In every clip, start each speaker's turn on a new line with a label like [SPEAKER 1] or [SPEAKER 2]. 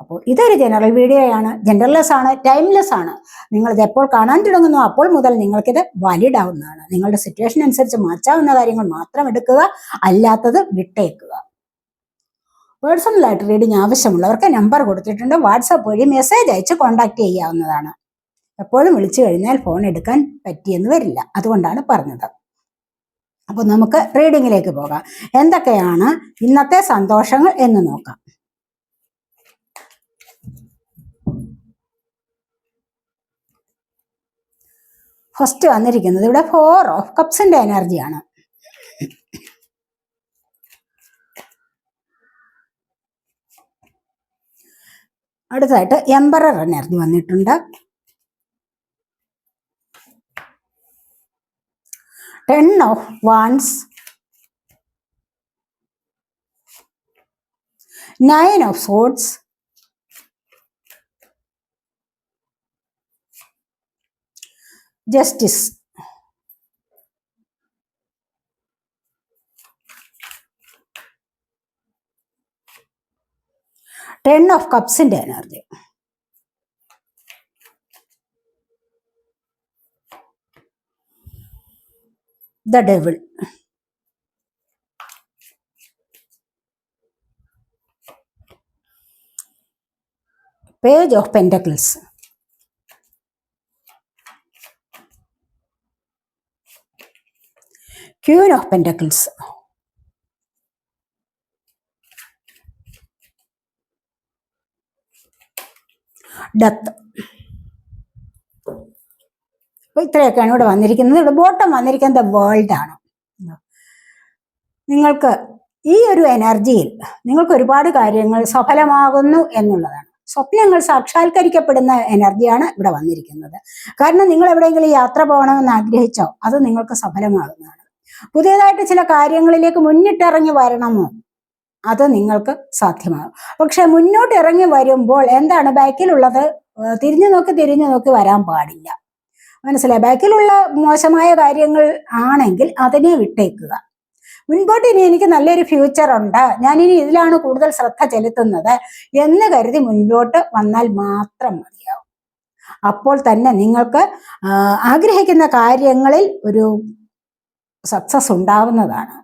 [SPEAKER 1] അപ്പോൾ ഇതൊരു ജനറൽ വീഡിയോയാണ് ജെൻഡർലെസ് ആണ് ടൈംലെസ് ആണ്. നിങ്ങളിത് എപ്പോൾ കാണാൻ തുടങ്ങുന്നു അപ്പോൾ മുതൽ നിങ്ങൾക്കിത് വാലിഡ് ആവുന്നതാണ്. നിങ്ങളുടെ സിറ്റുവേഷൻ അനുസരിച്ച് മാറ്റാവുന്ന കാര്യങ്ങൾ മാത്രം എടുക്കുക അല്ലാത്തത് വിട്ടേക്കുക. പേഴ്സണലായിട്ട് റീഡിങ് ആവശ്യമുള്ളവർക്ക് നമ്പർ കൊടുത്തിട്ടുണ്ട്. വാട്സാപ്പ് വഴി മെസ്സേജ് അയച്ച് കോൺടാക്ട് ചെയ്യാവുന്നതാണ്. എപ്പോഴും വിളിച്ചു കഴിഞ്ഞാൽ ഫോൺ എടുക്കാൻ പറ്റിയെന്ന് വരില്ല. അതുകൊണ്ടാണ് പറഞ്ഞത്. അപ്പോൾ നമുക്ക് റീഡിങ്ങിലേക്ക് പോകാം. എന്തൊക്കെയാണ് ഇന്നത്തെ സന്തോഷങ്ങൾ എന്ന് നോക്കാം. ഫസ്റ്റ് വന്നിരിക്കുന്നത്. ഇവിടെ ഫോർ ഓഫ് കപ്സിന്റെ എനർജിയാണ് അടുത്തതായിട്ട് എംബറർ എനർജി വന്നിട്ടുണ്ട്. Ten of wands nine of swords justice ten of കപ്സിന്റെ energy the devil page of pentacles Queen of pentacles death അപ്പൊ ഇത്രയൊക്കെയാണ് ഇവിടെ വന്നിരിക്കുന്നത്. ഇവിടെ ബോട്ടം വന്നിരിക്കുന്നത് വേൾഡ് ആണ്. നിങ്ങൾക്ക് ഈ ഒരു എനർജിയിൽ നിങ്ങൾക്ക് ഒരുപാട് കാര്യങ്ങൾ സഫലമാകുന്നു എന്നുള്ളതാണ്. സ്വപ്നങ്ങൾ സാക്ഷാത്കരിക്കപ്പെടുന്ന എനർജിയാണ് ഇവിടെ വന്നിരിക്കുന്നത്. കാരണം നിങ്ങൾ എവിടെയെങ്കിലും യാത്ര പോകണമെന്ന് ആഗ്രഹിച്ചോ അത് നിങ്ങൾക്ക് സഫലമാകുന്നതാണ്. പുതിയതായിട്ട് ചില കാര്യങ്ങളിലേക്ക് മുന്നിട്ടിറങ്ങി വരണമോ? അത് നിങ്ങൾക്ക് സാധ്യമാകും. പക്ഷെ മുന്നോട്ട് ഇറങ്ങി വരുമ്പോൾ എന്താണ്? ബാക്കിലുള്ളത് തിരിഞ്ഞു നോക്കി തിരിഞ്ഞു നോക്കി വരാൻ പാടില്ല. മനസ്സിലായി? ബാക്കിലുള്ള മോശമായ കാര്യങ്ങൾ ആണെങ്കിൽ അതിനെ വിട്ടേക്കുക. മുൻപോട്ട് ഇനി എനിക്ക് നല്ലൊരു ഫ്യൂച്ചർ ഉണ്ട്. ഞാൻ ഇനി ഇതിലാണ് കൂടുതൽ ശ്രദ്ധ ചെലുത്തുന്നത് എന്ന് കരുതി മുൻപോട്ട് വന്നാൽ മാത്രം മതിയാവും. അപ്പോൾ തന്നെ നിങ്ങൾക്ക് ആഗ്രഹിക്കുന്ന കാര്യങ്ങളിൽ ഒരു സക്സസ് ഉണ്ടാവുന്നതാണ്.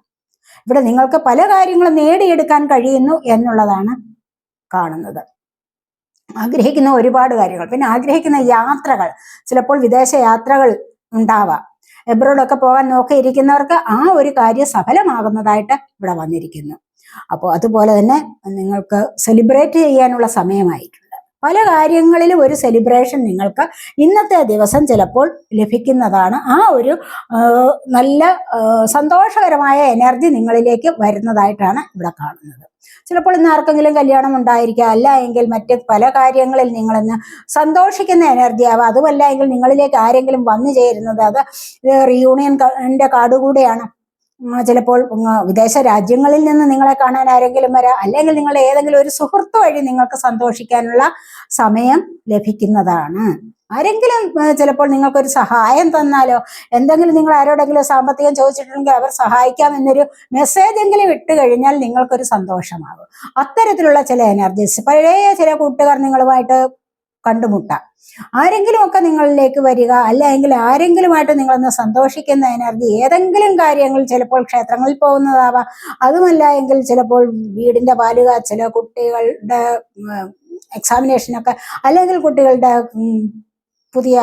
[SPEAKER 1] ഇവിടെ നിങ്ങൾക്ക് പല കാര്യങ്ങളും നേടിയെടുക്കാൻ കഴിയുന്നു എന്നുള്ളതാണ് കാണുന്നത്. ആഗ്രഹിക്കുന്ന ഒരുപാട് കാര്യങ്ങൾ. പിന്നെ ആഗ്രഹിക്കുന്ന യാത്രകൾ. ചിലപ്പോൾ വിദേശ യാത്രകൾ ഉണ്ടാവാം. എബ്രോഡൊക്കെ പോകാൻ നോക്കിയിരിക്കുന്നവർക്ക് ആ ഒരു കാര്യം സഫലമാകുന്നതായിട്ട് ഇവിടെ വന്നിരിക്കുന്നു. അപ്പോൾ അതുപോലെ തന്നെ നിങ്ങൾക്ക് സെലിബ്രേറ്റ് ചെയ്യാനുള്ള സമയമായിട്ടുണ്ട് പല കാര്യങ്ങളിലും ഒരു സെലിബ്രേഷൻ നിങ്ങൾക്ക് ഇന്നത്തെ ദിവസം ചിലപ്പോൾ ലഭിക്കുന്നതാണ്. ആ ഒരു നല്ല സന്തോഷകരമായ എനർജി നിങ്ങളിലേക്ക് വരുന്നതായിട്ടാണ് ഇവിടെ കാണുന്നത്. ചിലപ്പോൾ ഇന്ന് ആർക്കെങ്കിലും കല്യാണം ഉണ്ടായിരിക്കാം. അല്ല എങ്കിൽ മറ്റ് പല കാര്യങ്ങളിൽ നിങ്ങളിന്ന് സന്തോഷിക്കുന്ന എനർജി ആവാം. അതുമല്ല എങ്കിൽ നിങ്ങളിലേക്ക് ആരെങ്കിലും വന്നു ചേരുന്നത് അത് റിയൂണിയൻ കാർഡ് കൂടെയാണ്. ചിലപ്പോൾ വിദേശ രാജ്യങ്ങളിൽ നിന്ന് നിങ്ങളെ കാണാൻ ആരെങ്കിലും വരാം അല്ലെങ്കിൽ നിങ്ങൾ ഏതെങ്കിലും ഒരു സുഹൃത്ത് വഴി നിങ്ങൾക്ക് സന്തോഷിക്കാനുള്ള സമയം ലഭിക്കുന്നതാണ്. ആരെങ്കിലും ചിലപ്പോൾ നിങ്ങൾക്കൊരു സഹായം തന്നാലോ എന്തെങ്കിലും നിങ്ങൾ ആരോടെങ്കിലും സാമ്പത്തികം ചോദിച്ചിട്ടുണ്ടെങ്കിൽ അവർ സഹായിക്കാം എന്നൊരു മെസ്സേജ് എങ്കിലും ഇട്ട് കഴിഞ്ഞാൽ നിങ്ങൾക്കൊരു സന്തോഷമാകും. അത്തരത്തിലുള്ള ചില എനർജീസ് പഴയ ചില കൂട്ടുകാർ നിങ്ങളുമായിട്ട് കണ്ടുമുട്ടാം. ആരെങ്കിലും ഒക്കെ നിങ്ങളിലേക്ക് വരിക അല്ലെങ്കിൽ ആരെങ്കിലുമായിട്ട് നിങ്ങളൊന്ന് സന്തോഷിക്കുന്ന എനർജി ഏതെങ്കിലും കാര്യങ്ങൾ ചിലപ്പോൾ ക്ഷേത്രങ്ങളിൽ പോകുന്നതാവാം. അതുമല്ല എങ്കിൽ ചിലപ്പോൾ വീടിന്റെ പാലുക ചില കുട്ടികളുടെ എക്സാമിനേഷനൊക്കെ അല്ലെങ്കിൽ കുട്ടികളുടെ പുതിയ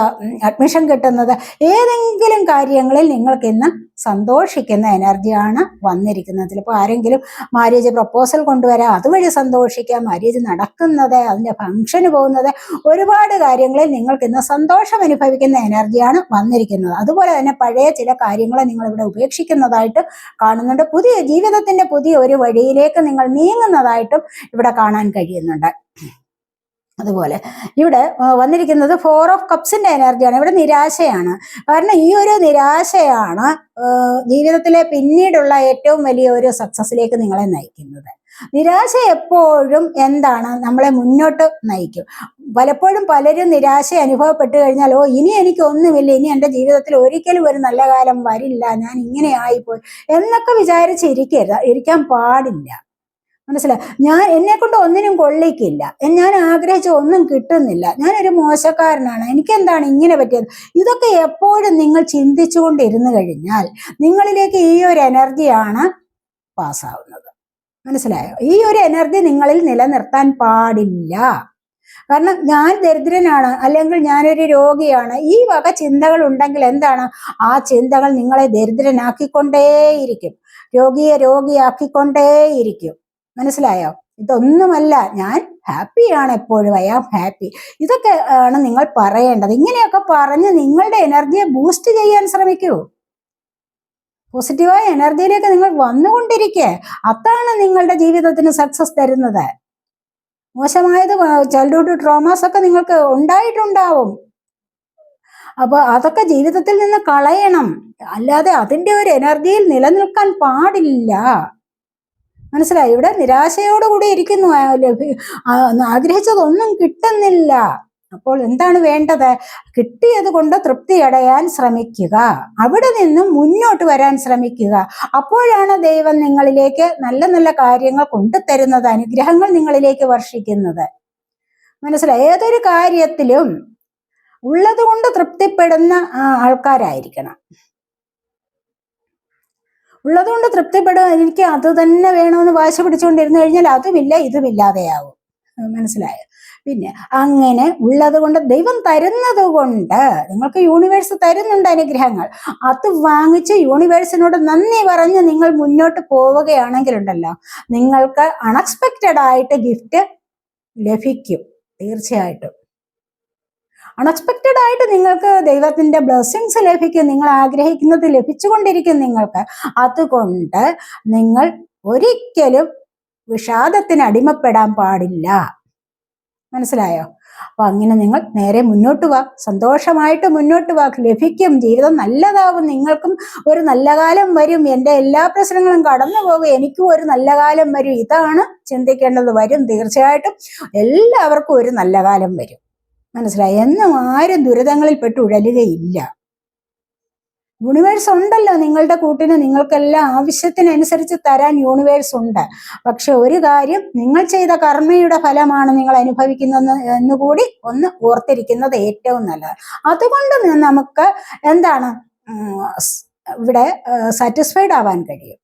[SPEAKER 1] അഡ്മിഷൻ കിട്ടുന്നത് ഏതെങ്കിലും കാര്യങ്ങളിൽ നിങ്ങൾക്ക് ഇന്ന് സന്തോഷിക്കുന്ന എനർജിയാണ് വന്നിരിക്കുന്നത്. ചിലപ്പോൾ ആരെങ്കിലും മാര്യേജ് പ്രപ്പോസൽ കൊണ്ടുവരാം അതുവഴി സന്തോഷിക്കാം മാര്യേജ് നടക്കുന്നത് അതിന്റെ ഫംഗ്ഷന് പോകുന്നത് ഒരുപാട് കാര്യങ്ങളിൽ നിങ്ങൾക്ക് ഇന്ന് സന്തോഷം അനുഭവിക്കുന്ന എനർജിയാണ് വന്നിരിക്കുന്നത്. അതുപോലെ തന്നെ പഴയ ചില കാര്യങ്ങളെ നിങ്ങളിവിടെ ഉപേക്ഷിക്കുന്നതായിട്ട് കാണുന്നുണ്ട്. പുതിയ ജീവിതത്തിന്റെ പുതിയ ഒരു വഴിയിലേക്ക് നിങ്ങൾ നീങ്ങുന്നതായിട്ടും ഇവിടെ കാണാൻ കഴിയുന്നുണ്ട്. അതുപോലെ. ഇവിടെ വന്നിരിക്കുന്നത് ഫോർ ഓഫ് കപ്സിന്റെ എനർജിയാണ് ഇവിടെ നിരാശയാണ്. കാരണം ഈ ഒരു നിരാശയാണ് ജീവിതത്തിലെ പിന്നീടുള്ള ഏറ്റവും വലിയ ഒരു സക്സസിലേക്ക് നിങ്ങളെ നയിക്കുന്നത്. നിരാശ എപ്പോഴും എന്താണ്? നമ്മളെ മുന്നോട്ട് നയിക്കും. പലപ്പോഴും പലരും നിരാശ അനുഭവപ്പെട്ടു കഴിഞ്ഞാൽ ഓ ഇനി എനിക്ക് ഒന്നുമില്ല. ഇനി എന്റെ ജീവിതത്തിൽ ഒരിക്കലും ഒരു നല്ല കാലം വരില്ല. ഞാൻ ഇങ്ങനെ ആയിപ്പോയി. എന്നൊക്കെ വിചാരിച്ചിരിക്കരുത് ഇരിക്കാൻ പാടില്ല. മനസ്സിലായി ഞാൻ എന്നെ കൊണ്ട് ഒന്നിനും കൊള്ളിക്കില്ല. ഞാൻ ആഗ്രഹിച്ച ഒന്നും കിട്ടുന്നില്ല. ഞാനൊരു മോശക്കാരനാണ്. എനിക്കെന്താണ് ഇങ്ങനെ പറ്റിയത്? ഇതൊക്കെ എപ്പോഴും നിങ്ങൾ ചിന്തിച്ചുകൊണ്ടിരുന്നു കഴിഞ്ഞാൽ നിങ്ങളിലേക്ക് ഈ ഒരു എനർജിയാണ് പാസ്സാവുന്നത്. മനസ്സിലായോ? ഈ ഒരു എനർജി നിങ്ങളിൽ നിലനിർത്താൻ പാടില്ല. കാരണം ഞാൻ ദരിദ്രനാണ് അല്ലെങ്കിൽ ഞാനൊരു രോഗിയാണ്. ഈ വക ചിന്തകൾ ഉണ്ടെങ്കിൽ എന്താണ്? ആ ചിന്തകൾ നിങ്ങളെ ദരിദ്രനാക്കിക്കൊണ്ടേയിരിക്കും. രോഗിയെ രോഗിയാക്കിക്കൊണ്ടേയിരിക്കും. മനസ്സിലായോ? ഇതൊന്നുമല്ല ഞാൻ ഹാപ്പിയാണ് എപ്പോഴും ഐ ആം ഹാപ്പി ഇതൊക്കെ ആണ് നിങ്ങൾ പറയേണ്ടത്. ഇങ്ങനെയൊക്കെ പറഞ്ഞ് നിങ്ങളുടെ എനർജിയെ ബൂസ്റ്റ് ചെയ്യാൻ ശ്രമിക്കൂ. പോസിറ്റീവായ എനർജിയിലേക്ക് നിങ്ങൾ വന്നുകൊണ്ടിരിക്കെ. അതാണ് നിങ്ങളുടെ ജീവിതത്തിന് സക്സസ് തരുന്നത്. മോശമായത് ചൈൽഡ്ഹുഡ് ട്രോമാസ് ഒക്കെ നിങ്ങൾക്ക് ഉണ്ടായിട്ടുണ്ടാവും. അപ്പൊ അതൊക്കെ ജീവിതത്തിൽ നിന്ന് കളയണം. അല്ലാതെ അതിന്റെ ഒരു എനർജിയിൽ നിലനിൽക്കാൻ പാടില്ല. മനസ്സിലായി? ഇവിടെ നിരാശയോടുകൂടി ഇരിക്കുന്നു ആഗ്രഹിച്ചതൊന്നും കിട്ടുന്നില്ല. അപ്പോൾ എന്താണ് വേണ്ടത്? കിട്ടിയത് കൊണ്ട് തൃപ്തി അടയാൻ ശ്രമിക്കുക. അവിടെ നിന്നും മുന്നോട്ട് വരാൻ ശ്രമിക്കുക. അപ്പോഴാണ് ദൈവം നിങ്ങളിലേക്ക് നല്ല നല്ല കാര്യങ്ങൾ കൊണ്ടുതരുന്നത് അനുഗ്രഹങ്ങൾ നിങ്ങളിലേക്ക് വർഷിക്കുന്നത്. മനസ്സിലായി? ഏതൊരു കാര്യത്തിലും ഉള്ളത് കൊണ്ട് തൃപ്തിപ്പെടുന്ന ആൾക്കാരായിരിക്കണം. ഉള്ളതുകൊണ്ട് തൃപ്തിപ്പെടുക എനിക്ക് അത് തന്നെ വേണമെന്ന് വാശ പിടിച്ചുകൊണ്ടിരുന്നു കഴിഞ്ഞാൽ അതുമില്ല ഇതുമില്ലാതെയാവും. മനസ്സിലായോ? പിന്നെ അങ്ങനെ ഉള്ളത് കൊണ്ട് ദൈവം തരുന്നത് കൊണ്ട് നിങ്ങൾക്ക് യൂണിവേഴ്സ് തരുന്നുണ്ട് അനുഗ്രഹങ്ങൾ അത് വാങ്ങിച്ച് യൂണിവേഴ്സിനോട് നന്ദി പറഞ്ഞ് നിങ്ങൾ മുന്നോട്ട് പോവുകയാണെങ്കിലുണ്ടല്ലോ നിങ്ങൾക്ക് അൺഎക്സ്പെക്റ്റഡ് ആയിട്ട് ഗിഫ്റ്റ് ലഭിക്കും തീർച്ചയായിട്ടും. അൺഎക്സ്പെക്റ്റഡ് ആയിട്ട് നിങ്ങൾക്ക് ദൈവത്തിന്റെ ബ്ലെസ്സിങ്സ് ലഭിക്കും. നിങ്ങൾ ആഗ്രഹിക്കുന്നത് ലഭിച്ചുകൊണ്ടിരിക്കും നിങ്ങൾക്ക്. അതുകൊണ്ട് നിങ്ങൾ ഒരിക്കലും വിഷാദത്തിന് അടിമപ്പെടാൻ പാടില്ല. മനസ്സിലായോ? അപ്പൊ അങ്ങനെ നിങ്ങൾ നേരെ മുന്നോട്ട് വാ. സന്തോഷമായിട്ട് മുന്നോട്ട് വാ. ലഭിക്കും. ജീവിതം നല്ലതാവും. നിങ്ങൾക്കും ഒരു നല്ല കാലം വരും. എന്റെ എല്ലാ പ്രശ്നങ്ങളും കടന്നു പോകും. എനിക്കും ഒരു നല്ല കാലം വരും. ഇതാണ് ചിന്തിക്കേണ്ടത്. വരും. തീർച്ചയായിട്ടും എല്ലാവർക്കും ഒരു നല്ല കാലം വരും. മനസ്സിലായി? എന്നും ആരും ദുരിതങ്ങളിൽ പെട്ട് ഉഴലുകയില്ല. യൂണിവേഴ്സ് ഉണ്ടല്ലോ. നിങ്ങളുടെ കൂട്ടിന് നിങ്ങൾക്കെല്ലാം ആവശ്യത്തിനനുസരിച്ച് തരാൻ യൂണിവേഴ്സ് ഉണ്ട്. പക്ഷെ ഒരു കാര്യം നിങ്ങൾ ചെയ്ത കർമ്മയുടെ ഫലമാണ് നിങ്ങൾ അനുഭവിക്കുന്നത് എന്നുകൂടി ഒന്ന് ഓർത്തിരിക്കുന്നത് ഏറ്റവും നല്ലത്. അതുകൊണ്ട് നമുക്ക് എന്താണ് ഇവിടെ സാറ്റിസ്ഫൈഡ് ആവാൻ കഴിയും.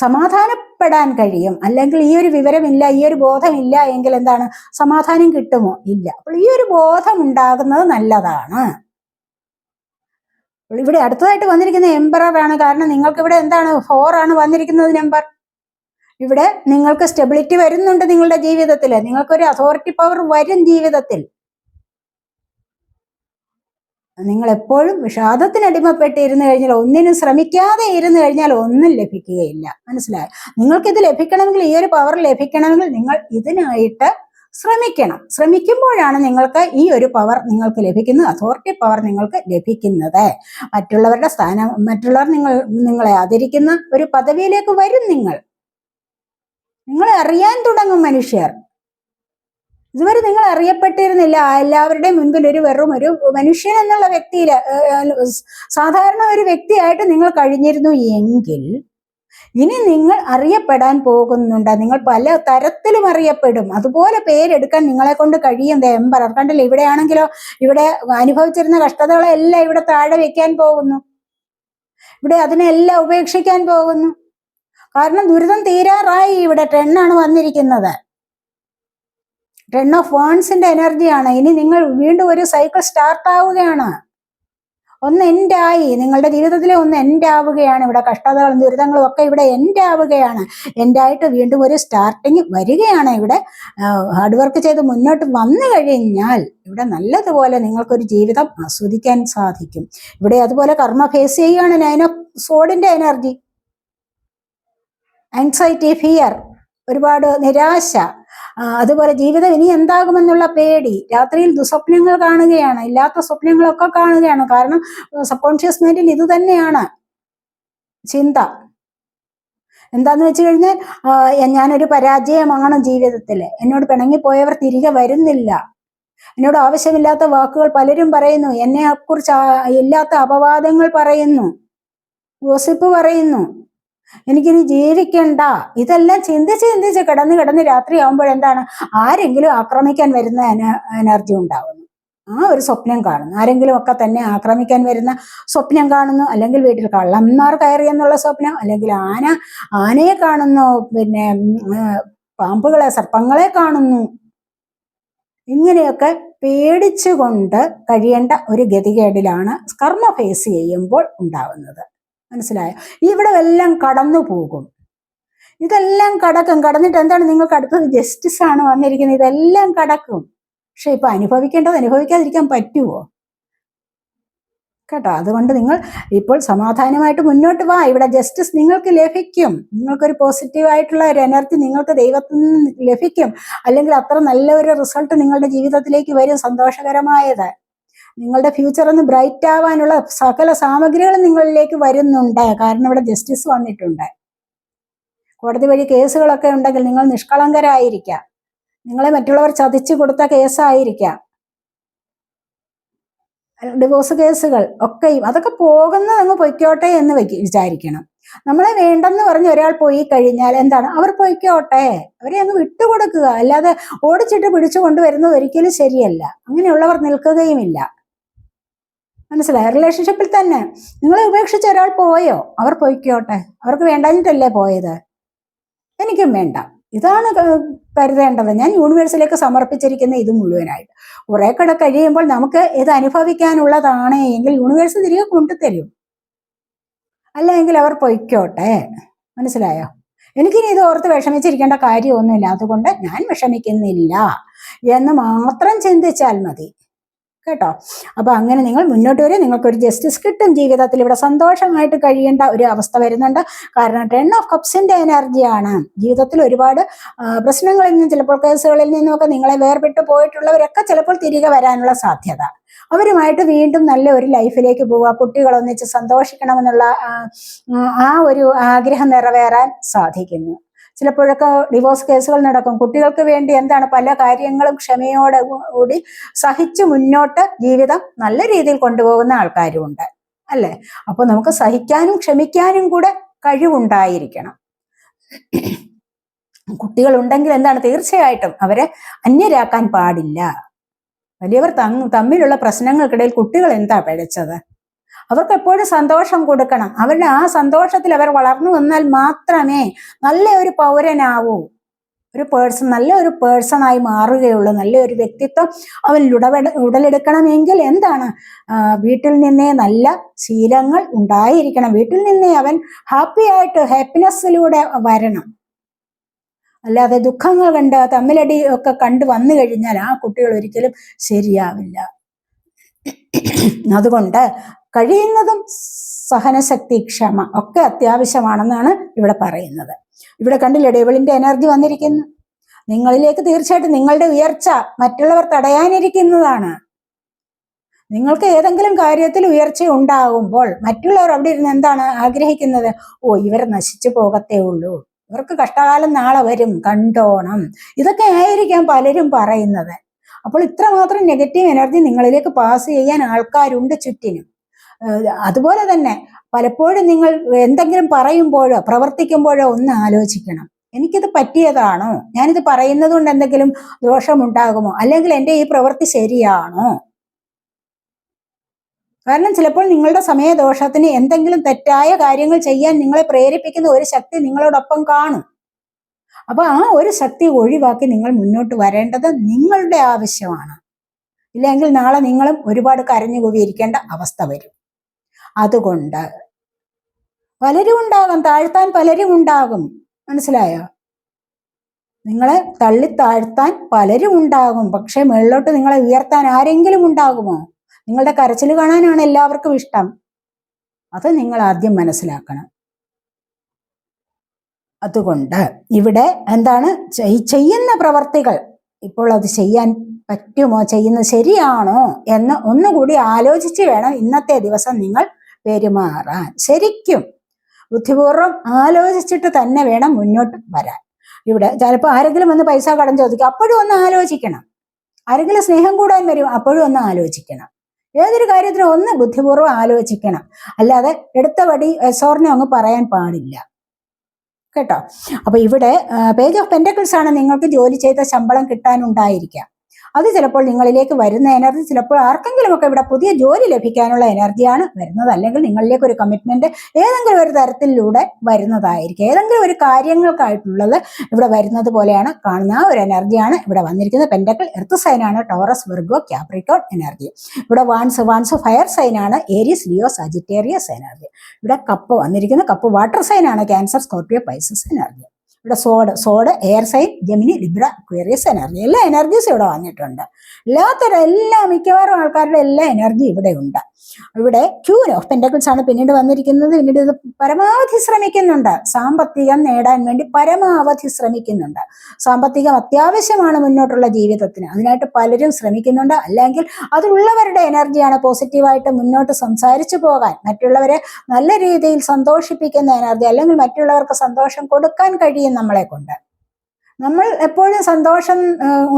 [SPEAKER 1] സമാധാനപ്പെടാൻ കഴിയും. അല്ലെങ്കിൽ ഈ ഒരു വിവരമില്ല ഈ ഒരു ബോധമില്ല എങ്കിൽ എന്താണ്? സമാധാനം കിട്ടുമോ? ഇല്ല. അപ്പോൾ ഈ ഒരു ബോധം ഉണ്ടാകുന്നത് നല്ലതാണ് ഇവിടെ അടുത്തതായിട്ട് വന്നിരിക്കുന്ന എംബറർ ആണ്. കാരണം നിങ്ങൾക്ക് ഇവിടെ എന്താണ്? ഫോർ ആണ് വന്നിരിക്കുന്നത് നമ്പർ ഇവിടെ നിങ്ങൾക്ക് സ്റ്റെബിലിറ്റി വരുന്നുണ്ട് നിങ്ങളുടെ ജീവിതത്തിൽ. നിങ്ങൾക്കൊരു അതോറിറ്റി പവർ വരും ജീവിതത്തിൽ. നിങ്ങൾ എപ്പോഴും വിഷാദത്തിന് അടിമപ്പെട്ട് ഇരുന്ന് കഴിഞ്ഞാൽ ഒന്നിനും ശ്രമിക്കാതെ ഇരുന്ന് കഴിഞ്ഞാൽ ഒന്നും ലഭിക്കുകയില്ല. മനസ്സിലായോ? നിങ്ങൾക്ക് ഇത് ലഭിക്കണമെങ്കിൽ ഈ ഒരു പവർ ലഭിക്കണമെങ്കിൽ നിങ്ങൾ ഇതിനായിട്ട് ശ്രമിക്കണം. ശ്രമിക്കുമ്പോഴാണ് നിങ്ങൾക്ക് ഈ ഒരു പവർ നിങ്ങൾക്ക് ലഭിക്കുന്നത് അതോറിറ്റി പവർ നിങ്ങൾക്ക് ലഭിക്കുന്നത്. മറ്റുള്ളവരുടെ സ്ഥാനം മറ്റുള്ളവർ നിങ്ങൾ നിങ്ങളെ ആദരിക്കുന്ന ഒരു പദവിയിലേക്ക് വരും നിങ്ങൾ. നിങ്ങളെ അറിയാൻ തുടങ്ങും മനുഷ്യർ. ഇതുവരെ നിങ്ങൾ അറിയപ്പെട്ടിരുന്നില്ല. എല്ലാവരുടെയും മുൻപിൽ ഒരു വെറും ഒരു മനുഷ്യൻ എന്നുള്ള വ്യക്തിയിൽ സാധാരണ ഒരു വ്യക്തിയായിട്ട് നിങ്ങൾ കഴിഞ്ഞിരുന്നു എങ്കിൽ ഇനി നിങ്ങൾ അറിയപ്പെടാൻ പോകുന്നുണ്ട്. നിങ്ങൾ പല തരത്തിലും അറിയപ്പെടും. അതുപോലെ പേരെടുക്കാൻ നിങ്ങളെ കൊണ്ട് കഴിയും എംബറർ കണ്ടില്ലേ? ഇവിടെയാണെങ്കിലോ ഇവിടെ അനുഭവിച്ചിരുന്ന കഷ്ടതകളെല്ലാം ഇവിടെ താഴെ വെക്കാൻ പോകുന്നു. ഇവിടെ അതിനെല്ലാം ഉപേക്ഷിക്കാൻ പോകുന്നു. കാരണം ദുരിതം തീരാറായി ഇവിടെ ടെണ്ണാണ് വന്നിരിക്കുന്നത്. ടെൺ ഓഫ് വേൺസിന്റെ എനർജിയാണ് ഇനി നിങ്ങൾ വീണ്ടും ഒരു സൈക്കിൾ സ്റ്റാർട്ട് ആവുകയാണ്. ഒന്ന് എൻഡ് ആയി. നിങ്ങളുടെ ജീവിതത്തിലെ ഒന്ന് എൻഡ് ആവുകയാണ്. ഇവിടെ കഷ്ടതകളും ദുരിതങ്ങളും ഒക്കെ ഇവിടെ എൻഡ് ആവുകയാണ്. എൻഡ് ആയിട്ട് വീണ്ടും ഒരു സ്റ്റാർട്ടിങ് വരികയാണ് ഇവിടെ. ഹാർഡ് വർക്ക് ചെയ്ത് മുന്നോട്ട് വന്നു കഴിഞ്ഞാൽ ഇവിടെ നല്ലതുപോലെ നിങ്ങൾക്കൊരു ജീവിതം ആസ്വദിക്കാൻ സാധിക്കും. ഇവിടെ അതുപോലെ കർമ്മ ഫേസ് ചെയ്യുകയാണ് നൈൻ ഓഫ് സോഡിന്റെ എനർജി ആൻസൈറ്റി ഫിയർ ഒരുപാട് നിരാശ. അതുപോലെ ജീവിതം ഇനി എന്താകുമെന്നുള്ള പേടി. രാത്രിയിൽ ദുസ്വപ്നങ്ങൾ കാണുകയാണ്. ഇല്ലാത്ത സ്വപ്നങ്ങളൊക്കെ കാണുകയാണ്. കാരണം സബ് കോൺഷ്യസ് മൈൻഡിൽ ഇത് തന്നെയാണ് ചിന്ത. എന്താന്ന് വെച്ച് കഴിഞ്ഞാൽ ഞാനൊരു പരാജയമാണ് ജീവിതത്തിൽ എന്നോട് പിണങ്ങിപ്പോയവർ തിരികെ വരുന്നില്ല. എന്നോട് ആവശ്യമില്ലാത്ത വാക്കുകൾ പലരും പറയുന്നു. എന്നെ കുറിച്ച് ഇല്ലാത്ത അപവാദങ്ങൾ പറയുന്നു. ഗോസിപ്പ് പറയുന്നു. എനിക്കിനി ജീവിക്കണ്ട. ഇതെല്ലാം ചിന്തിച്ച് ചിന്തിച്ച് കിടന്ന് കിടന്ന് രാത്രി ആവുമ്പോൾ എന്താണ്? ആരെങ്കിലും ആക്രമിക്കാൻ വരുന്ന എന- എനർജി ഉണ്ടാവുന്നു. ആ ഒരു സ്വപ്നം കാണുന്നു. ആരെങ്കിലും ഒക്കെ തന്നെ ആക്രമിക്കാൻ വരുന്ന സ്വപ്നം കാണുന്നു. അല്ലെങ്കിൽ വീട്ടിൽ കള്ളന്മാർ കയറി എന്നുള്ള സ്വപ്നം അല്ലെങ്കിൽ ആന ആനയെ കാണുന്നു. പിന്നെ പാമ്പുകളെ സർപ്പങ്ങളെ കാണുന്നു. ഇങ്ങനെയൊക്കെ പേടിച്ചുകൊണ്ട് കഴിയേണ്ട ഒരു ഗതികേടിലാണ് കർമ്മ ഫേസ് ചെയ്യുമ്പോൾ ഉണ്ടാവുന്നത്. മനസ്സിലായോ? ഇവിടെ എല്ലാം കടന്നു പോകും. ഇതെല്ലാം കടക്കും. കടന്നിട്ട് എന്താണ് നിങ്ങൾക്ക് അടുത്തത് ജസ്റ്റിസ് ആണ് വന്നിരിക്കുന്നത്. ഇതെല്ലാം കടക്കും. പക്ഷെ ഇപ്പൊ അനുഭവിക്കേണ്ടത് അനുഭവിക്കാതിരിക്കാൻ പറ്റുമോ കേട്ടോ? അതുകൊണ്ട് നിങ്ങൾ ഇപ്പോൾ സമാധാനമായിട്ട് മുന്നോട്ട് വാ. ഇവിടെ ജസ്റ്റിസ് നിങ്ങൾക്ക് ലഭിക്കും. നിങ്ങൾക്കൊരു പോസിറ്റീവ് ആയിട്ടുള്ള ഒരു എനർജി നിങ്ങൾക്ക് ദൈവത്തിൽ നിന്ന് ലഭിക്കും. അല്ലെങ്കിൽ അത്ര നല്ല ഒരു റിസൾട്ട് നിങ്ങളുടെ ജീവിതത്തിലേക്ക് വരും. സന്തോഷകരമായത്. നിങ്ങളുടെ ഫ്യൂച്ചർ ഒന്ന് ബ്രൈറ്റ് ആവാനുള്ള സകല സാമഗ്രികളും നിങ്ങളിലേക്ക് വരുന്നുണ്ട്. കാരണം ഇവിടെ ജസ്റ്റിസ് വന്നിട്ടുണ്ട്. കോടതി വഴി കേസുകളൊക്കെ ഉണ്ടെങ്കിൽ നിങ്ങൾ നിഷ്കളങ്കരായിരിക്കാം. നിങ്ങളെ മറ്റുള്ളവർ ചതിച്ചു കൊടുത്ത കേസായിരിക്കാം. ഡിവോഴ്സ് കേസുകൾ ഒക്കെയും അതൊക്കെ പോകുന്നത് അങ്ങ് പൊയ്ക്കോട്ടെ എന്ന് വിചാരിക്കണം. നമ്മളെ വേണ്ടെന്ന് പറഞ്ഞ് ഒരാൾ പോയി കഴിഞ്ഞാൽ എന്താണ്? അവർ പൊയ്ക്കോട്ടെ. അവരെ അങ്ങ് വിട്ടുകൊടുക്കുക. അല്ലാതെ ഓടിച്ചിട്ട് പിടിച്ചു കൊണ്ടുവരുന്നത് ഒരിക്കലും ശരിയല്ല. അങ്ങനെയുള്ളവർ നിൽക്കുകയുമില്ല. മനസ്സിലായ. റിലേഷൻഷിപ്പിൽ തന്നെ നിങ്ങളെ ഉപേക്ഷിച്ച ഒരാൾ പോയോ? അവർ പോയിക്കോട്ടെ. അവർക്ക് വേണ്ടാഞ്ഞിട്ടല്ലേ പോയത്? എനിക്കും വേണ്ട. ഇതാണ് കരുതേണ്ടത്. ഞാൻ യൂണിവേഴ്സിലേക്ക് സമർപ്പിച്ചിരിക്കുന്ന ഇത് മുഴുവനായിട്ട്. കുറെ കൂടെ കഴിയുമ്പോൾ നമുക്ക് ഇത് അനുഭവിക്കാനുള്ളതാണ് എങ്കിൽ യൂണിവേഴ്സ് തിരികെ കൊണ്ടുതരും. അല്ലെങ്കിൽ അവർ പൊയ്ക്കോട്ടെ. മനസ്സിലായോ? എനിക്കിനി ഇത് ഓർത്ത് വിഷമിച്ചിരിക്കേണ്ട കാര്യമൊന്നുമില്ല. അതുകൊണ്ട് ഞാൻ വിഷമിക്കുന്നില്ല. എന്ന് മാത്രം ചിന്തിച്ചാൽ മതി. കേട്ടോ? അപ്പൊ അങ്ങനെ നിങ്ങൾ മുന്നോട്ട് വരും നിങ്ങൾക്കൊരു ജസ്റ്റിസ് കിട്ടും ജീവിതത്തിൽ. ഇവിടെ സന്തോഷമായിട്ട് കഴിയേണ്ട ഒരു അവസ്ഥ വരുന്നുണ്ട്. കാരണം ടെൻ ഓഫ് കപ്സിന്റെ എനർജിയാണ് ജീവിതത്തിൽ ഒരുപാട് പ്രശ്നങ്ങളിൽ നിന്നും ചിലപ്പോൾ കേസുകളിൽ നിന്നുമൊക്കെ നിങ്ങളെ വേർപെട്ട് പോയിട്ടുള്ളവരൊക്കെ ചിലപ്പോൾ തിരികെ വരാനുള്ള സാധ്യത. അവരുമായിട്ട് വീണ്ടും നല്ല ഒരു ലൈഫിലേക്ക് പോവുക. കുട്ടികൾ ഒന്നിച്ച് സന്തോഷിക്കണമെന്നുള്ള ആ ഒരു ആഗ്രഹം നിറവേറാൻ സാധിക്കുന്നു. ചിലപ്പോഴൊക്കെ ഡിവോഴ്സ് കേസുകൾ നടക്കും. കുട്ടികൾക്ക് വേണ്ടി എന്താണ് പല കാര്യങ്ങളും ക്ഷമയോടെ കൂടി സഹിച്ചു മുന്നോട്ട് ജീവിതം നല്ല രീതിയിൽ കൊണ്ടുപോകുന്ന ആൾക്കാരും ഉണ്ട് അല്ലേ? അപ്പൊ നമുക്ക് സഹിക്കാനും ക്ഷമിക്കാനും കൂടെ കഴിവുണ്ടായിരിക്കണം. കുട്ടികൾ ഉണ്ടെങ്കിൽ എന്താണ്? തീർച്ചയായിട്ടും അവരെ അന്യരാക്കാൻ പാടില്ല. വലിയവർ തമ്മിലുള്ള പ്രശ്നങ്ങൾക്കിടയിൽ കുട്ടികൾ എന്താ പിഴച്ചത് അവർക്ക് എപ്പോഴും സന്തോഷം കൊടുക്കണം. അവരുടെ ആ സന്തോഷത്തിൽ അവർ വളർന്നു വന്നാൽ മാത്രമേ നല്ല ഒരു പൗരനാവൂ. ഒരു പേഴ്സൺ നല്ല ഒരു പേഴ്സണായി മാറുകയുള്ളൂ. നല്ലൊരു വ്യക്തിത്വം അവൻ ഉടപെട ഉടലെടുക്കണമെങ്കിൽ എന്താണ്? വീട്ടിൽ നിന്നേ നല്ല ശീലങ്ങൾ ഉണ്ടായിരിക്കണം. വീട്ടിൽ നിന്നേ അവൻ ഹാപ്പി ആയിട്ട് ഹാപ്പിനെസ്സിലൂടെ വരണം. അല്ലാതെ ദുഃഖങ്ങൾ കണ്ട് തമ്മിലടി ഒക്കെ കണ്ടു വന്നു കഴിഞ്ഞാൽ ആ കുട്ടികൾ ഒരിക്കലും ശരിയാവില്ല. അതുകൊണ്ട് കഴിയുന്നതും സഹനശക്തി ക്ഷമ ഒക്കെ അത്യാവശ്യമാണെന്നാണ് ഇവിടെ പറയുന്നത്. ഇവിടെ കണ്ടില്ലേ ഡെവിളിന്റെ എനർജി വന്നിരിക്കുന്നു. നിങ്ങളിലേക്ക് തീർച്ചയായിട്ടും നിങ്ങളുടെ ഉയർച്ച മറ്റുള്ളവർ തടയാനിരിക്കുന്നതാണ്. നിങ്ങൾക്ക് ഏതെങ്കിലും കാര്യത്തിൽ ഉയർച്ച ഉണ്ടാകുമ്പോൾ മറ്റുള്ളവർ അവിടെ ഇരുന്ന് എന്താണ് ആഗ്രഹിക്കുന്നത്? ഓ ഇവർ നശിച്ചു പോകത്തേ ഉള്ളൂ. ഇവർക്ക് കഷ്ടകാലം നാളെ വരും കണ്ടോണം. ഇതൊക്കെ ആയിരിക്കാം പലരും പറയുന്നത്. അപ്പോൾ ഇത്രമാത്രം നെഗറ്റീവ് എനർജി നിങ്ങളിലേക്ക് പാസ് ചെയ്യാൻ ആൾക്കാരുണ്ട് ചുറ്റിനും. അതുപോലെ തന്നെ പലപ്പോഴും നിങ്ങൾ എന്തെങ്കിലും പറയുമ്പോഴോ പ്രവർത്തിക്കുമ്പോഴോ ഒന്ന് ആലോചിക്കണം. എനിക്കിത് പറ്റിയതാണോ? ഞാനിത് പറയുന്നത് കൊണ്ട് എന്തെങ്കിലും ദോഷമുണ്ടാകുമോ? അല്ലെങ്കിൽ എന്റെ ഈ പ്രവൃത്തി ശരിയാണോ? കാരണം ചിലപ്പോൾ നിങ്ങളുടെ സമയദോഷത്തിന് എന്തെങ്കിലും തെറ്റായ കാര്യങ്ങൾ ചെയ്യാൻ നിങ്ങളെ പ്രേരിപ്പിക്കുന്ന ഒരു ശക്തി നിങ്ങളോടൊപ്പം കാണും. അപ്പൊ ആ ഒരു ശക്തി ഒഴിവാക്കി നിങ്ങൾ മുന്നോട്ട് വരേണ്ടത് നിങ്ങളുടെ ആവശ്യമാണ്. ഇല്ലെങ്കിൽ നാളെ നിങ്ങളും ഒരുപാട് കരഞ്ഞു കൂടിയിരിക്കേണ്ട അവസ്ഥ വരും. അതുകൊണ്ട്. പലരും ഉണ്ടാകും താഴ്ത്താൻ പലരും ഉണ്ടാകും മനസ്സിലായോ? നിങ്ങളെ തള്ളി താഴ്ത്താൻ പലരും ഉണ്ടാകും പക്ഷെ മുകളിലോട്ട് നിങ്ങളെ ഉയർത്താൻ ആരെങ്കിലും ഉണ്ടാകുമോ? നിങ്ങളുടെ കരച്ചിൽ കാണാനാണ് എല്ലാവർക്കും ഇഷ്ടം. അത് നിങ്ങൾ ആദ്യം മനസ്സിലാക്കണം. അതുകൊണ്ട് ഇവിടെ എന്താണ്? ചെയ്യുന്ന പ്രവർത്തികൾ. ഇപ്പോൾ അത് ചെയ്യാൻ പറ്റുമോ? ചെയ്യുന്നത് ശരിയാണോ? എന്ന് ഒന്നുകൂടി ആലോചിച്ച് വേണം ഇന്നത്തെ ദിവസം നിങ്ങൾ പെരുമാറാൻ. ശരിക്കും ബുദ്ധിപൂർവം ആലോചിച്ചിട്ട് തന്നെ വേണം മുന്നോട്ട് വരാൻ. ഇവിടെ ചിലപ്പോൾ ആരെങ്കിലും വന്ന് പൈസ കടം ചോദിക്കും അപ്പോഴും ഒന്ന് ആലോചിക്കണം. ആരെങ്കിലും സ്നേഹം കൂടാൻ വരും അപ്പോഴും ഒന്ന് ആലോചിക്കണം. ഏതൊരു കാര്യത്തിനും ഒന്ന് ബുദ്ധിപൂർവം ആലോചിക്കണം. അല്ലാതെ എടുത്ത വടി എസോറിനെ അങ്ങ് പറയാൻ പാടില്ല. കേട്ടോ? അപ്പൊ ഇവിടെ പേജ് ഓഫ് പെന്റക്കിൾസ് ആണ് നിങ്ങൾക്ക് ജോലി ചെയ്ത ശമ്പളം കിട്ടാനുണ്ടായിരിക്കാം അത് ചിലപ്പോൾ നിങ്ങളിലേക്ക് വരുന്ന എനർജി ചിലപ്പോൾ ആർക്കെങ്കിലും ഒക്കെ ഇവിടെ പുതിയ ജോലി ലഭിക്കാനുള്ള എനർജിയാണ് വരുന്നത്. അല്ലെങ്കിൽ നിങ്ങളിലേക്ക് ഒരു കമ്മിറ്റ്മെന്റ് ഏതെങ്കിലും ഒരു തരത്തിലൂടെ വരുന്നതായിരിക്കും. ഏതെങ്കിലും ഒരു കാര്യങ്ങൾക്കായിട്ടുള്ളത് ഇവിടെ വരുന്നത് പോലെയാണ് കാണുന്ന ഒരു എനർജിയാണ് ഇവിടെ വന്നിരിക്കുന്നത്. പെൻഡക്കിൾ എർത്ത് സൈനാണ് ടോറസ് വെർഗോ ക്യാപ്രിക്കോൺ എനർജി ഇവിടെ വാൻസ് വാൻസ് ഫയർ സൈനാണ് ഏരിയസ് ലിയോ സജിറ്റേറിയസ് എനർജി ഇവിടെ കപ്പ് വന്നിരിക്കുന്നത് കപ്പ് വാട്ടർ സൈനാണ് ക്യാൻസർ സ്കോർപ്പിയോ പൈസസ് എനർജി ഇവിടെ sword sword air sign Gemini Libra Aquarius energy എല്ലാ എനർജീസും ഇവിടെ വന്നിട്ടുണ്ട്. എല്ലാത്തരം എല്ലാ മിക്കവാറും ആൾക്കാരുടെ എല്ലാ എനർജി ഇവിടെ ഉണ്ട്. ഇവിടെ ക്യൂൻ ഓഫ് പെൻഡക്കിൾസ് ആണ് പിന്നീട് വന്നിരിക്കുന്നത്. പിന്നീട് ഇത് പരമാവധി ശ്രമിക്കുന്നുണ്ട്. സാമ്പത്തികം നേടാൻ വേണ്ടി പരമാവധി ശ്രമിക്കുന്നുണ്ട്. സാമ്പത്തികം അത്യാവശ്യമാണ് മുന്നോട്ടുള്ള ജീവിതത്തിന്. അതിനായിട്ട് പലരും ശ്രമിക്കുന്നുണ്ട്. അല്ലെങ്കിൽ അതിലുള്ളവരുടെ എനർജിയാണ് പോസിറ്റീവായിട്ട് മുന്നോട്ട് സംസാരിച്ചു പോകാൻ മറ്റുള്ളവരെ നല്ല രീതിയിൽ സന്തോഷിപ്പിക്കുന്ന എനർജി അല്ലെങ്കിൽ മറ്റുള്ളവർക്ക് സന്തോഷം കൊടുക്കാൻ കഴിയും നമ്മളെ കൊണ്ട് നമ്മൾ എപ്പോഴും സന്തോഷം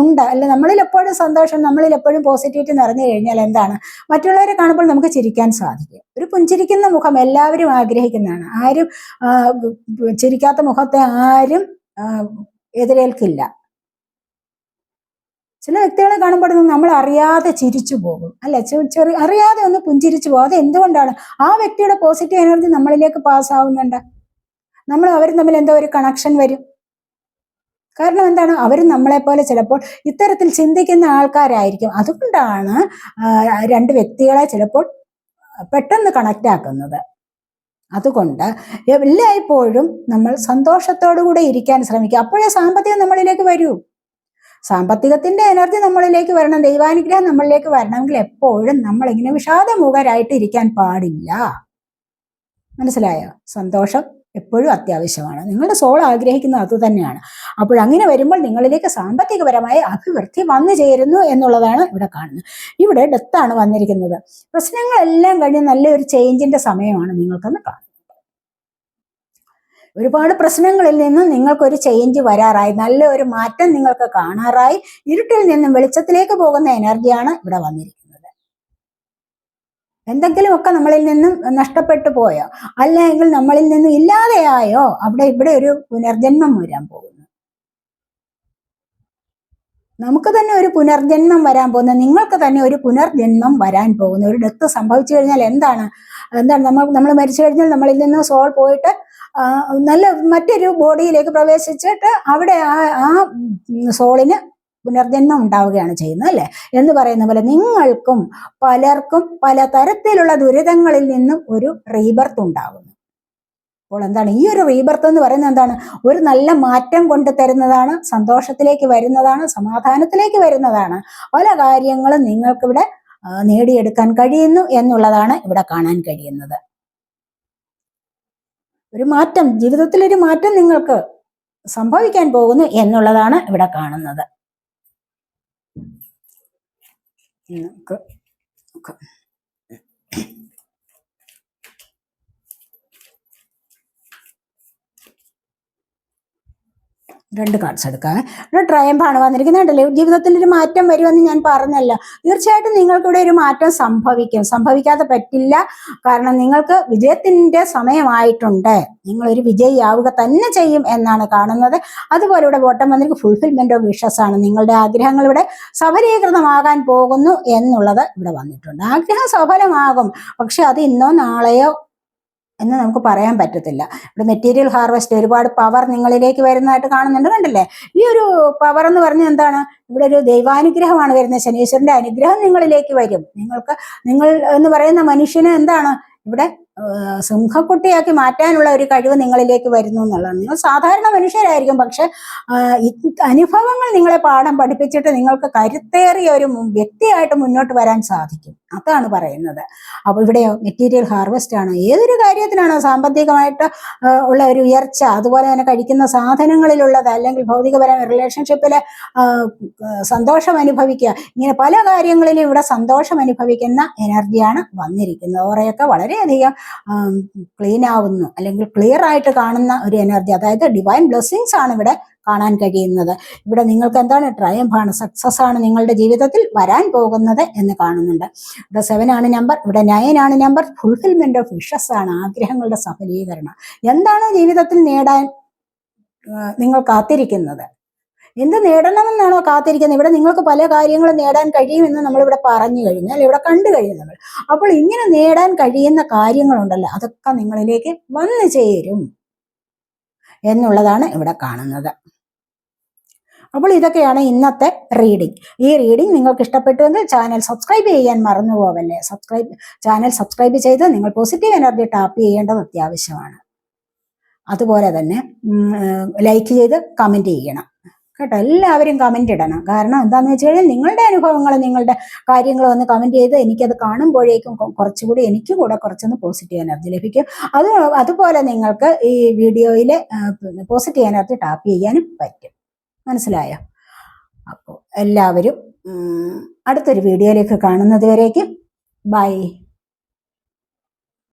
[SPEAKER 1] ഉണ്ട്. അല്ലെ നമ്മളിൽ എപ്പോഴും സന്തോഷം നമ്മളിൽ എപ്പോഴും പോസിറ്റിവിറ്റി നിറഞ്ഞു കഴിഞ്ഞാൽ എന്താണ്? മറ്റുള്ളവരെ കാണുമ്പോൾ നമുക്ക് ചിരിക്കാൻ സാധിക്കും. ഒരു പുഞ്ചിരിക്കുന്ന മുഖം എല്ലാവരും ആഗ്രഹിക്കുന്നതാണ്. ആരും ചിരിക്കാത്ത മുഖത്തെ ആരും എതിരേൽക്കില്ല. ചില വ്യക്തികളെ കാണുമ്പോൾ നമ്മൾ അറിയാതെ ചിരിച്ചു പോകും. അല്ലെ ചെറിയ അറിയാതെ ഒന്ന് പുഞ്ചിരിച്ചു പോകും. അത് എന്തുകൊണ്ടാണ് ആ വ്യക്തിയുടെ പോസിറ്റീവ് എനർജി നമ്മളിലേക്ക് പാസ് ആവുന്നുണ്ട്. നമ്മൾ അവരും തമ്മിൽ എന്തോ ഒരു കണക്ഷൻ വരും. കാരണം എന്താണ്? അവരും നമ്മളെ പോലെ ചിലപ്പോൾ ഇത്തരത്തിൽ ചിന്തിക്കുന്ന ആൾക്കാരായിരിക്കും. അതുകൊണ്ടാണ് രണ്ട് വ്യക്തികളെ ചിലപ്പോൾ പെട്ടെന്ന് കണക്റ്റ് ആക്കുന്നത്. അതുകൊണ്ട് എല്ലായ്പ്പോഴും നമ്മൾ സന്തോഷത്തോടു കൂടെ ഇരിക്കാൻ ശ്രമിക്കുക. അപ്പോഴേ സാമ്പത്തികം നമ്മളിലേക്ക് വരൂ. സാമ്പത്തികത്തിന്റെ എനർജി നമ്മളിലേക്ക് വരണം. ദൈവാനുഗ്രഹം നമ്മളിലേക്ക് വരണമെങ്കിൽ എപ്പോഴും നമ്മൾ ഇങ്ങനെ വിഷാദമുഖരായിട്ട് ഇരിക്കാൻ പാടില്ല. മനസ്സിലായോ? സന്തോഷം എപ്പോഴും അത്യാവശ്യമാണ്. നിങ്ങളുടെ സോൾ ആഗ്രഹിക്കുന്നത് അത് തന്നെയാണ്. അപ്പോൾ അങ്ങനെ വരുമ്പോൾ നിങ്ങളിലേക്ക് സാമ്പത്തികപരമായ അഭിവൃദ്ധി വന്നു ചേരുന്നു എന്നുള്ളതാണ് ഇവിടെ കാണുന്നത്. ഇവിടെ ഡെത്താണ് വന്നിരിക്കുന്നത്. പ്രശ്നങ്ങളെല്ലാം കഴിഞ്ഞ് നല്ലൊരു ചേഞ്ചിന്റെ സമയമാണ് നിങ്ങൾക്കെന്ന് കാണുന്നത്. ഒരുപാട് പ്രശ്നങ്ങളിൽ നിന്നും നിങ്ങൾക്കൊരു ചേഞ്ച് വരാറായി നല്ല ഒരു മാറ്റം നിങ്ങൾക്ക് കാണാറായി ഇരുട്ടിൽ നിന്നും വെളിച്ചത്തിലേക്ക് പോകുന്ന എനർജിയാണ് ഇവിടെ വന്നിരിക്കുന്നത്. എന്തെങ്കിലുമൊക്കെ നമ്മളിൽ നിന്നും നഷ്ടപ്പെട്ടു പോയോ? അല്ലെങ്കിൽ നമ്മളിൽ നിന്നും ഇല്ലാതെയായോ? അവിടെ ഇവിടെ ഒരു പുനർജന്മം വരാൻ പോകുന്നു. നമുക്ക് തന്നെ ഒരു പുനർജന്മം വരാൻ പോകുന്ന. നിങ്ങൾക്ക് തന്നെ ഒരു പുനർജന്മം വരാൻ പോകുന്നു. ഒരു ഡെത്ത് സംഭവിച്ചു കഴിഞ്ഞാൽ എന്താണ്? എന്താണ്? നമ്മൾ നമ്മൾ മരിച്ചു കഴിഞ്ഞാൽ നമ്മളിൽ നിന്ന് സോൾ പോയിട്ട് നല്ല മറ്റൊരു ബോഡിയിലേക്ക് പ്രവേശിച്ചിട്ട് അവിടെ ആ ആ സോളിന് പുനർജന്മം ഉണ്ടാവുകയാണ് ചെയ്യുന്നത് അല്ലെ? എന്ന് പറയുന്ന പോലെ നിങ്ങൾക്കും പലർക്കും പല തരത്തിലുള്ള ദുരിതങ്ങളിൽ നിന്നും ഒരു റീബർത്ത് ഉണ്ടാകുന്നു അപ്പോൾ എന്താണ്? ഈ ഒരു റീബർത്ത് എന്ന് പറയുന്നത് എന്താണ്? ഒരു നല്ല മാറ്റം കൊണ്ട് തരുന്നതാണ് സന്തോഷത്തിലേക്ക് വരുന്നതാണ് സമാധാനത്തിലേക്ക് വരുന്നതാണ്. പല കാര്യങ്ങളും നിങ്ങൾക്കിവിടെ നേടിയെടുക്കാൻ കഴിയുന്നു എന്നുള്ളതാണ് ഇവിടെ കാണാൻ കഴിയുന്നത്. ഒരു മാറ്റം ജീവിതത്തിൽ ഒരു മാറ്റം നിങ്ങൾക്ക് സംഭവിക്കാൻ പോകുന്നു എന്നുള്ളതാണ് ഇവിടെ കാണുന്നത്. നമുക്ക് നോക്കാം. രണ്ട് കാർഡ്സ് എടുക്കാം ഇവിടെ ട്രയംഫാണ് വന്നിരിക്കുന്നത് കണ്ടല്ലേ? ജീവിതത്തിൽ ഒരു മാറ്റം വരുമെന്ന് ഞാൻ പറഞ്ഞല്ലോ. തീർച്ചയായിട്ടും നിങ്ങൾക്കിവിടെ ഒരു മാറ്റം സംഭവിക്കും. സംഭവിക്കാതെ പറ്റില്ല. കാരണം നിങ്ങൾക്ക് വിജയത്തിന്റെ സമയമായിട്ടുണ്ട്. നിങ്ങൾ ഒരു വിജയിയാവുക തന്നെ ചെയ്യും എന്നാണ് കാണുന്നത്. അതുപോലെ ഇവിടെ ബോട്ടം വന്നിരിക്കും ഫുൾഫിൽമെന്റ് ഓഫ് വിഷസ് ആണ്. നിങ്ങളുടെ ആഗ്രഹങ്ങൾ ഇവിടെ സഫലീകൃതമാകാൻ പോകുന്നു എന്നുള്ളത് ഇവിടെ വന്നിട്ടുണ്ട്. ആഗ്രഹം സഫലമാകും. പക്ഷെ അത് ഇന്നോ നാളെയോ എന്ന് നമുക്ക് പറയാൻ പറ്റത്തില്ല. ഇവിടെ മെറ്റീരിയൽ ഹാർവെസ്റ്റ് ഒരുപാട് പവർ നിങ്ങളിലേക്ക് വരുന്നതായിട്ട് കാണുന്നുണ്ട് കണ്ടില്ലേ? ഈ ഒരു പവർ എന്ന് പറഞ്ഞാൽ എന്താണ്? ഇവിടെ ഒരു ദൈവാനുഗ്രഹമാണ് വരുന്നത്. ശനീശ്വരന്റെ അനുഗ്രഹം നിങ്ങളിലേക്ക് വരും. നിങ്ങൾക്ക് നിങ്ങൾ എന്ന് പറയുന്ന മനുഷ്യന് എന്താണ്? ഇവിടെ സിംഹക്കുട്ടിയാക്കി മാറ്റാനുള്ള ഒരു കഴിവ് നിങ്ങളിലേക്ക് വരുന്നു എന്നുള്ളതാണ്. നിങ്ങൾ സാധാരണ മനുഷ്യരായിരിക്കും പക്ഷെ അനുഭവങ്ങൾ നിങ്ങളെ പാഠം പഠിപ്പിച്ചിട്ട് നിങ്ങൾക്ക് കരുത്തേറിയ ഒരു വ്യക്തിയായിട്ട് മുന്നോട്ട് വരാൻ സാധിക്കും. അതാണ് പറയുന്നത്. അപ്പോൾ ഇവിടെ മെറ്റീരിയൽ ഹാർവെസ്റ്റ് ആണ്. ഏതൊരു കാര്യത്തിനാണോ സാമ്പത്തികമായിട്ട് ഉള്ള ഒരു ഉയർച്ച അതുപോലെ തന്നെ കഴിക്കുന്ന സാധനങ്ങളിലുള്ളത് അല്ലെങ്കിൽ ഭൗതികപരമായ റിലേഷൻഷിപ്പിലെ സന്തോഷം അനുഭവിക്കുക ഇങ്ങനെ പല കാര്യങ്ങളിലും ഇവിടെ സന്തോഷം അനുഭവിക്കുന്ന എനർജിയാണ് വന്നിരിക്കുന്നത്. ഓറയൊക്കെ വളരെയധികം ക്ലീൻ ആവുന്നു അല്ലെങ്കിൽ ക്ലിയർ ആയിട്ട് കാണുന്ന ഒരു എനർജി അതായത് ഡിവൈൻ ബ്ലെസ്സിങ്സ് ആണ് ഇവിടെ കാണാൻ കഴിയുന്നത്. ഇവിടെ നിങ്ങൾക്ക് എന്താണ് ട്രയംഫ് ആണ് സക്സസ് ആണ് നിങ്ങളുടെ ജീവിതത്തിൽ വരാൻ പോകുന്നത് എന്ന് കാണുന്നുണ്ട്. ഇവിടെ സെവൻ ആണ് നമ്പർ ഇവിടെ നയൻ ആണ് നമ്പർ ഫുൾഫിൽമെന്റ് ഓഫ് വിഷസ് ആണ് ആഗ്രഹങ്ങളുടെ സഫലീകരണം. എന്താണ് ജീവിതത്തിൽ നേടാൻ നിങ്ങൾ കാത്തിരിക്കുന്നത്? എന്ത് നേടണമെന്നാണോ കാത്തിരിക്കുന്നത്? ഇവിടെ നിങ്ങൾക്ക് പല കാര്യങ്ങളും നേടാൻ കഴിയുമെന്ന് നമ്മളിവിടെ പറഞ്ഞു കഴിഞ്ഞാൽ ഇവിടെ കണ്ടു കഴിഞ്ഞു നമ്മൾ. അപ്പോൾ ഇങ്ങനെ നേടാൻ കഴിയുന്ന കാര്യങ്ങളുണ്ടല്ലോ അതൊക്കെ നിങ്ങളിലേക്ക് വന്നു ചേരും എന്നുള്ളതാണ് ഇവിടെ കാണുന്നത്. അപ്പോൾ ഇതൊക്കെയാണ് ഇന്നത്തെ റീഡിംഗ് ഈ റീഡിംഗ് നിങ്ങൾക്ക് ഇഷ്ടപ്പെട്ടുവെങ്കിൽ ചാനൽ സബ്സ്ക്രൈബ് ചെയ്യാൻ മറന്നു പോവല്ലേ സബ്സ്ക്രൈബ് ചാനൽ സബ്സ്ക്രൈബ് ചെയ്ത് നിങ്ങൾ പോസിറ്റീവ് എനർജി ടാപ്പ് ചെയ്യേണ്ടത് അത്യാവശ്യമാണ്. അതുപോലെ തന്നെ ലൈക്ക് ചെയ്ത് കമന്റ് ചെയ്യണം. കേട്ടോ എല്ലാവരും കമന്റ് ഇടണം. കാരണം എന്താണെന്ന് വെച്ച് കഴിഞ്ഞാൽ നിങ്ങളുടെ അനുഭവങ്ങൾ നിങ്ങളുടെ കാര്യങ്ങൾ വന്ന് കമന്റ് ചെയ്ത് എനിക്കത് കാണുമ്പോഴേക്കും കുറച്ചുകൂടി എനിക്കും കൂടെ കുറച്ചൊന്ന് പോസിറ്റീവ് എനർജി ലഭിക്കും. അത് അതുപോലെ നിങ്ങൾക്ക് ഈ വീഡിയോയിൽ പോസിറ്റീവ് എനർജി ടാപ്പ് ചെയ്യാനും പറ്റും. മനസ്സിലായോ? അപ്പോൾ എല്ലാവരും അടുത്തൊരു വീഡിയോയിലേക്ക് കാണുന്നത് വരേക്കും. ബൈ